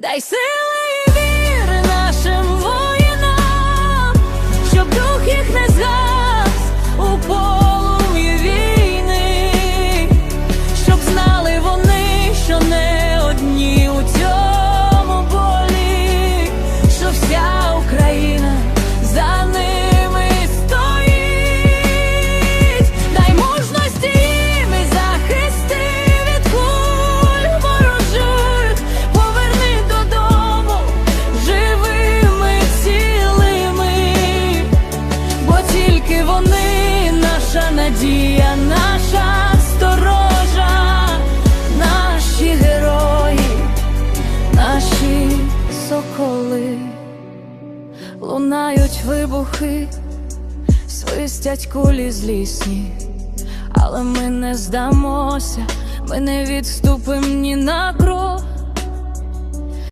They say. Тільки вони наша надія, наша сторожа, наші герої, наші соколи, лунають вибухи, свистять кулі злісні, але ми не здамося, ми не відступим ні на крок.